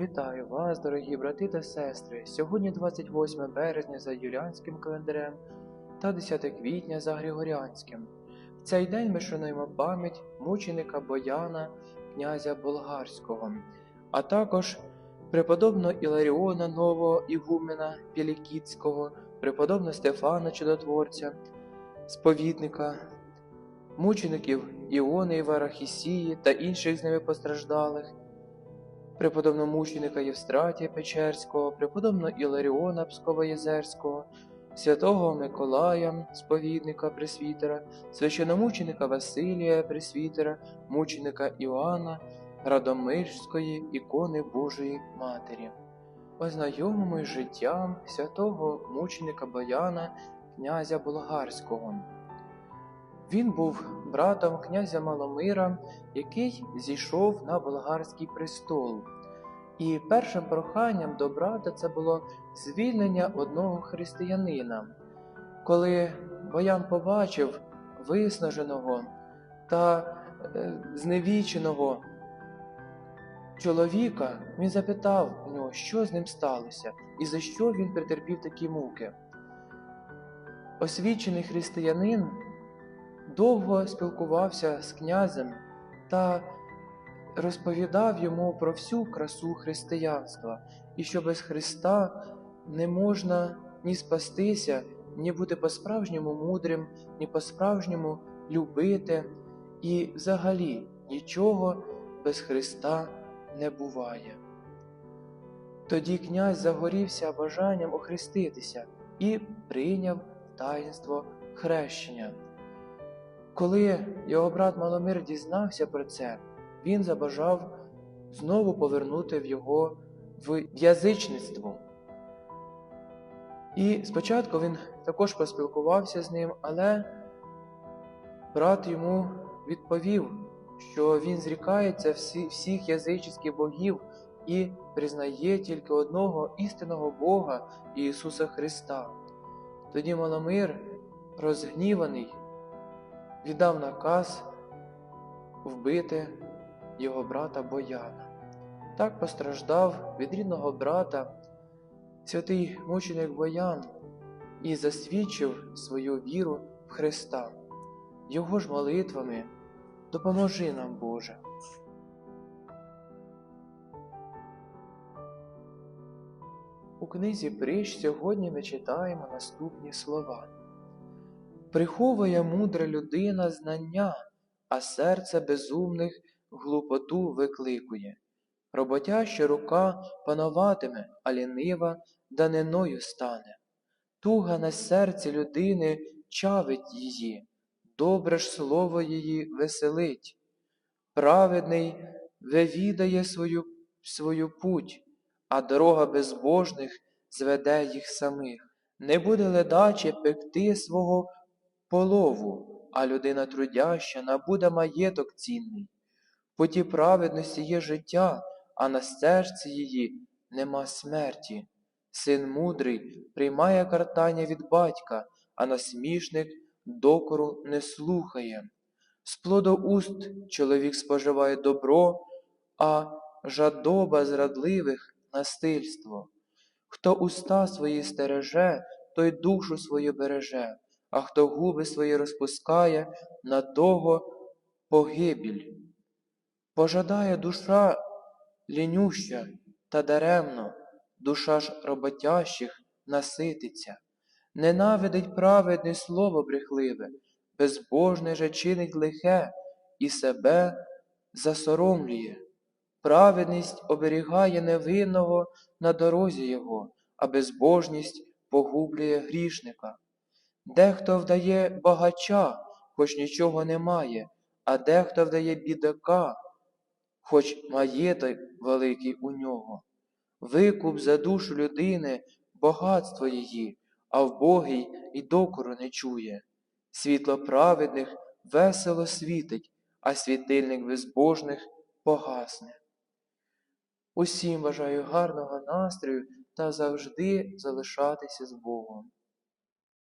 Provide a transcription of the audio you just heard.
Вітаю вас, дорогі брати та сестри. Сьогодні 28 березня за юліанським календарем та 10 квітня за Григоріанським. В цей день ми шануємо пам'ять мученика Бояна, князя Болгарського, а також преподобного Іларіона Нового Ігумена Пілікітського, преподобного Стефана Чудотворця, сповідника, мучеників Іони і Варахісії та інших з ними постраждалих преподобного мученика Євстратія Печерського, преподобного Іларіона Псковоєзерського, святого Миколая, сповідника Пресвітера, священомученика Василія Пресвітера, мученика Іоанна, Радомирської ікони Божої Матері. Ознайомимо з життям святого мученика Бояна, князя Болгарського. Він був братом князя Маломира, який зійшов на болгарський престол. І першим проханням до брата це було звільнення одного християнина. Коли Боян побачив виснаженого та е, зневіченого чоловіка, він запитав у нього, що з ним сталося і за що він претерпів такі муки. Освічений християнин довго спілкувався з князем та розповідав йому про всю красу християнства, і що без Христа не можна ні спастися, ні бути по-справжньому мудрим, ні по-справжньому любити, і взагалі нічого без Христа не буває. Тоді князь загорівся бажанням охреститися і прийняв таїнство хрещення. Коли його брат Маломир дізнався про це, він забажав знову повернути в його в язичництво. І спочатку він також поспілкувався з ним, але брат йому відповів, що він зрікається всі, всіх язичних богів і признає тільки одного істинного Бога Ісуса Христа. Тоді Маломир, розгніваний, віддав наказ вбити його брата Бояна. Так постраждав від рідного брата святий мученик Боян і засвідчив свою віру в Христа. Його ж молитвами допоможи нам, Боже. У книзі Прищ сьогодні ми читаємо наступні слова. Приховує мудра людина знання, а серце безумних глупоту викликує. Роботяща рука пануватиме, а лінива даниною стане. Туга на серці людини чавить її, добре ж слово її веселить. Праведний вивідає свою, свою путь, а дорога безбожних зведе їх самих. Не буде ледаче пекти свого полову, а людина трудяща набуде маєток цінний. В путі праведності є життя, а на серці її нема смерті. Син мудрий приймає картання від батька, а насмішник докору не слухає. З плоду уст чоловік споживає добро, а жадоба зрадливих насильство. Хто уста свої стереже, той душу свою береже, а хто губи свої розпускає, на того погибіль. Пожадає душа лінюща та даремно, душа ж роботящих насититься, ненавидить праведне слово брехливе, безбожне же чинить лихе і себе засоромлює. Праведність оберігає невинного на дорозі його, а безбожність погублює грішника. Дехто вдає багача, хоч нічого не має, а дехто вдає бідака, хоч маєток великий у нього. Викуп за душу людини багатство її, а вбогий і докору не чує. Світло праведних весело світить, а світильник безбожних погасне. Усім бажаю гарного настрою та завжди залишатися з Богом.